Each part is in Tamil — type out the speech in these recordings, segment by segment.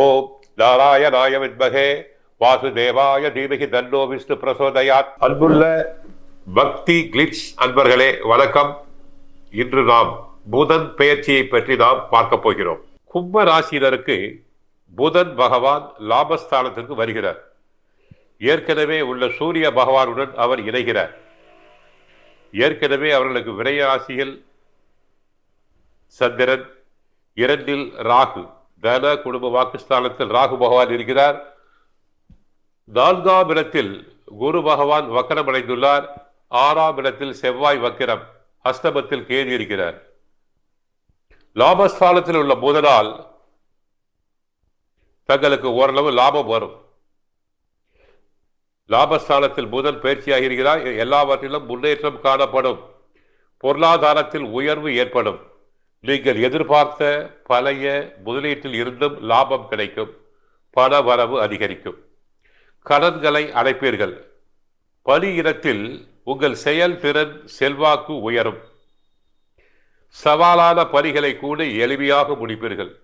ஓம் நாராயணாய வித்மகே வாசுதேவாய தீமகி தன்னோ விஷ்ணு பிரசோதயாத். அன்புள்ள பக்தி கிளிட்ஸ் அன்பர்களே வணக்கம். இன்று நாம் புதன் பெயர்ச்சியை பற்றி நாம் பார்க்க போகிறோம். கும்ப ராசியினருக்கு புதன் பகவான் லாபஸ்தானத்திற்கு வருகிறார். ஏற்கனவே உள்ள சூரிய பகவானுடன் அவர் இணைகிறார். ஏற்கனவே அவர்களுக்கு விரையாசியில் சந்திரன் இரண்டில் ராகு. தன குடும்ப வாக்குஸ்தானத்தில் ராகு பகவான் இருக்கிறார். நான்காம் இடத்தில் குரு பகவான் வக்கரம் அடைந்துள்ளார் ஆறாம் இடத்தில் செவ்வாய் வக்கிரம் அஸ்தமத்தில் கேது இருக்கிறார். லாபஸ்தானத்தில் உள்ள புதனால் தங்களுக்கு ஓரளவு லாபம் வரும். லாபஸ்தானத்தில் புதன் பயிற்சியாக இருக்கிறார். எல்லாவற்றிலும் முன்னேற்றம் காணப்படும். பொருளாதாரத்தில் உயர்வு ஏற்படும். நீங்கள் எதிர்பார்த்த பழைய முதலீட்டில் இருந்தும் லாபம் கிடைக்கும் பண வரவு அதிகரிக்கும். கடன்களை அடைப்பீர்கள். பணியிடத்தில் உங்கள் செயல்திறன் செல்வாக்கு உயரும். சவாலான பணிகளை கூட எளிமையாக முடிப்பீர்கள்.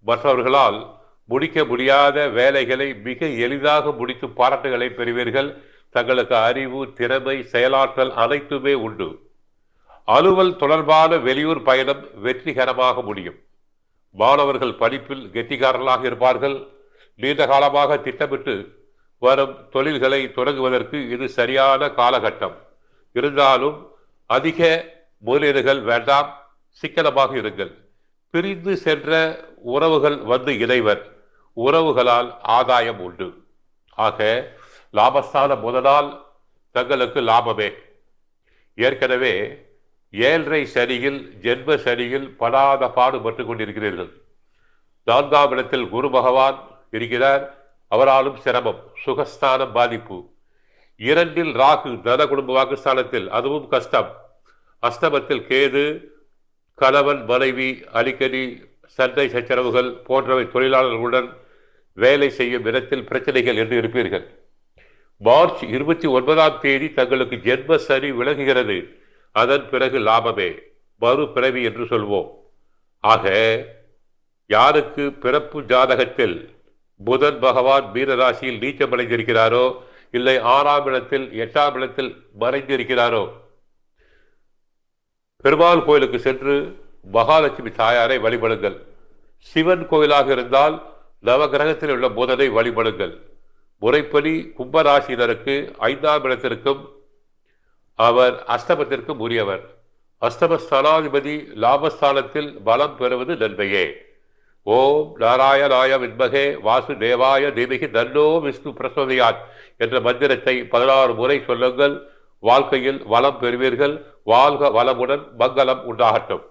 மற்றவர்களால் முடிக்க முடியாத வேலைகளை மிக எளிதாக முடித்து பாராட்டுகளை பெறுவீர்கள். தங்களுக்கு அறிவு திறமை செயலாற்றல் அனைத்துமே உண்டு. அலுவல் தொடர்பான வெளியூர் பயணம் வெற்றிகரமாக முடியும். மாணவர்கள் படிப்பில் கெட்டிக்காரர்களாக இருப்பார்கள். நீண்ட காலமாக திட்டமிட்டு வரும் தொழில்களை தொடங்குவதற்கு இது சரியான காலகட்டம். இருந்தாலும் அதிக முதலீடுகள் வேண்டாம். சிக்கனமாக இருங்கள். பிரிந்து சென்ற உறவுகள் வந்து இணைவர். உறவுகளால் ஆதாயம் உண்டு. ஆக லாபஸ்தான முதலால் தங்களுக்கு லாபமே. ஏற்கனவே ஏழரை சனியில் ஜென்ம சனியில் படாத பாடுபட்டு கொண்டிருக்கிறீர்கள். நான்காம் இடத்தில் குரு பகவான் இருக்கிறார். அவராலும் சிரமம் சுகஸ்தானம் பாதிப்பு. இரண்டில் ராகு தன குடும்ப வாக்குஸ்தானத்தில் அதுவும் கஷ்டம். அஸ்தமத்தில் கேது கணவன் மனைவி அடிக்கடி சண்டை சச்சரவுகள் போன்றவை தொழிலாளர்களுடன் வேலை செய்யும் இடத்தில் பிரச்சனைகள் என்று இருப்பீர்கள். மார்ச் இருபத்தி ஒன்பதாம் தேதி தங்களுக்கு ஜென்ம சனி விலகுகிறது அதன் பிறகு லாபமே மறு பிறவி என்று சொல்வோம். ஆக யாருக்கு பிறப்பு ஜாதகத்தில் புதன் பகவான் மீனராசியில் நீச்சமடைந்திருக்கிறாரோ இல்லை ஆறாம் இடத்தில் எட்டாம் இடத்தில் மறைந்திருக்கிறாரோ பெருமாள் கோயிலுக்கு சென்று மகாலட்சுமி தாயாரை வழிபடுங்கள். சிவன் கோயிலாக இருந்தால் நவகிரகத்தில் உள்ள புதனை வழிபடுங்கள். முறைப்படி கும்பராசினருக்கு ஐந்தாம் இடத்திற்கும் அவர் அஸ்தபத்திற்கும் உரியவர். அஸ்தபஸ்தலாதிபதி லாபஸ்தானத்தில் பலம் பெறுவது நன்மையே. ஓம் நாராயணாய வித்மகே வாசுதேவாய தேவிகி தன்னோ விஷ்ணு பிரசோதியாத் என்ற மந்திரத்தை பதினாறு முறை சொல்லுங்கள். வாழ்க்கையில் வளம் பெறுவீர்கள். வாழ்க வளமுடன் மங்களம் உண்டாகட்டும்.